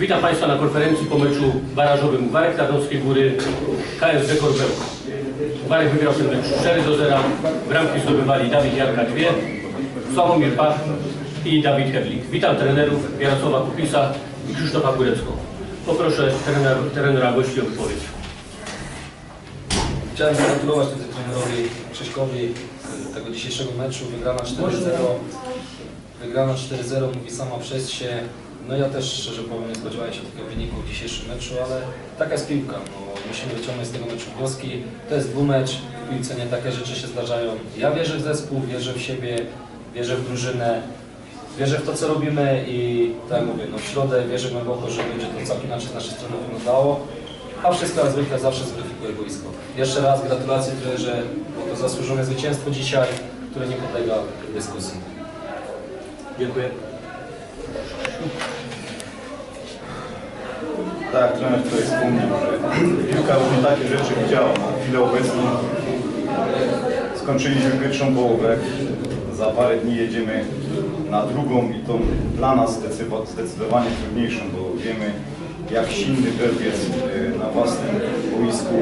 Witam Państwa na konferencji po meczu barażowym Warek Tarnowskiej Góry KSW Korbeł. Warek wygrał ten mecz 4 do 0. Bramki zdobywali Dawid Jarka 2, Sławomir Pach i Dawid Herlik. Witam trenerów Jarosława Kupisa i Krzysztofa Górecką. Poproszę trener, trenera gości o wypowiedź. Chciałem pogratulować tutaj trenerowi Krzyśkowi e, tego dzisiejszego meczu. Wygrana 4-0. Wygrana 4-0 mówi sama przez się. No ja też szczerze powiem, nie spodziewałem się takiego wyniku w dzisiejszym meczu, ale taka jest piłka. No, musimy wyciągnąć z tego meczu wnioski. To jest dwumecz, w piłce nie takie rzeczy się zdarzają. Ja wierzę w zespół, wierzę w siebie, wierzę w drużynę. Wierzę w to, co robimy i tak mówię, no w środę wierzę głęboko, że będzie to całkiem inaczej z naszej strony wyglądało. A wszystko jak zwykle zawsze zweryfikuje boisko. Jeszcze raz gratulacje trenerze, bo to zasłużone zwycięstwo dzisiaj, które nie podlega dyskusji. Dziękuję. Tak, trener tutaj wspomniał, że piłka różnie takie rzeczy widziała. Na chwilę obecną skończyliśmy pierwszą połowę. Za parę dni jedziemy na drugą i tą dla nas zdecydowa- zdecydowanie trudniejszą, bo wiemy jak silny Bełk jest y, na własnym boisku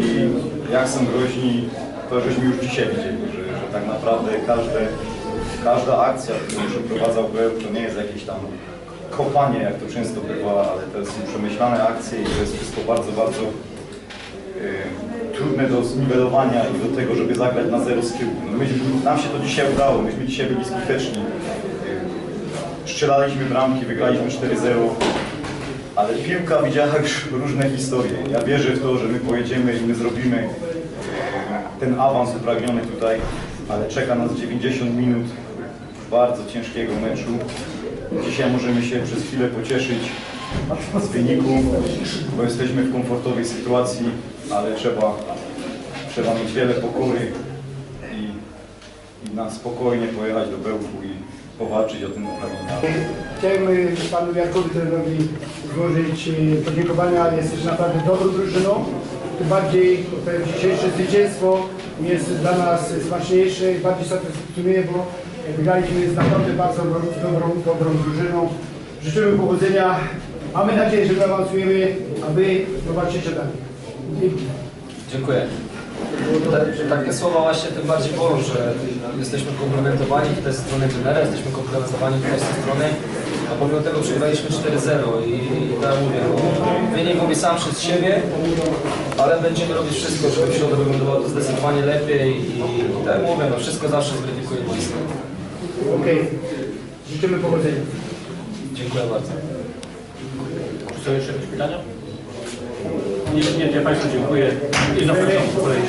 i jak są groźni, to żeśmy już dzisiaj widzieli, że, że tak naprawdę każde, każda akcja, którą przeprowadzał Bełk, to nie jest jakieś tam kopanie, jak to często bywa, ale to są przemyślane akcje i to jest wszystko bardzo, bardzo y, trudne do zniwelowania i do tego, żeby zagrać na zero z tyłu. No myśmy, nam się to dzisiaj udało, myśmy dzisiaj byli skuteczni. Y, strzelaliśmy bramki, wygraliśmy 4-0, ale piłka widziała już różne historie. Ja wierzę w to, że my pojedziemy i my zrobimy y, ten awans upragniony tutaj, ale czeka nas 90 minut bardzo ciężkiego meczu. Dzisiaj możemy się przez chwilę pocieszyć z wyniku, bo jesteśmy w komfortowej sytuacji, ale trzeba, trzeba mieć wiele pokory i, i na spokojnie pojechać do Bełku i powalczyć o ten uprawnienie. Chciałem y, panu Jarkowi trenerowi złożyć y, podziękowania. Jesteś naprawdę dobrą drużyną. Tym bardziej dzisiejsze zwycięstwo jest dla nas smaczniejsze i bardziej satysfakcjonuje, bo wygraliśmy z naprawdę bardzo dobrą, dobrą drużyną. Życzymy powodzenia. Mamy nadzieję, że awansujemy, aby zobaczycie dalej. Dziękuję. Takie słowa właśnie tym bardziej bolą, że jesteśmy komplementowani tutaj ze strony trenera, jesteśmy komplementowani z tej strony, a pomimo tego przegraliśmy 4-0 i, i tak jak mówię, no, wynik mówi sam przez siebie, ale będziemy robić wszystko, żeby w środę wyglądało to zdecydowanie lepiej i, i tak jak mówię, no, wszystko zawsze zweryfikuje boisko. Okej. Życzymy powodzenia. Dziękuję bardzo. Czy są jeszcze jakieś pytania? Nie, nie, nie Państwu dziękuję i zapraszam kolejny.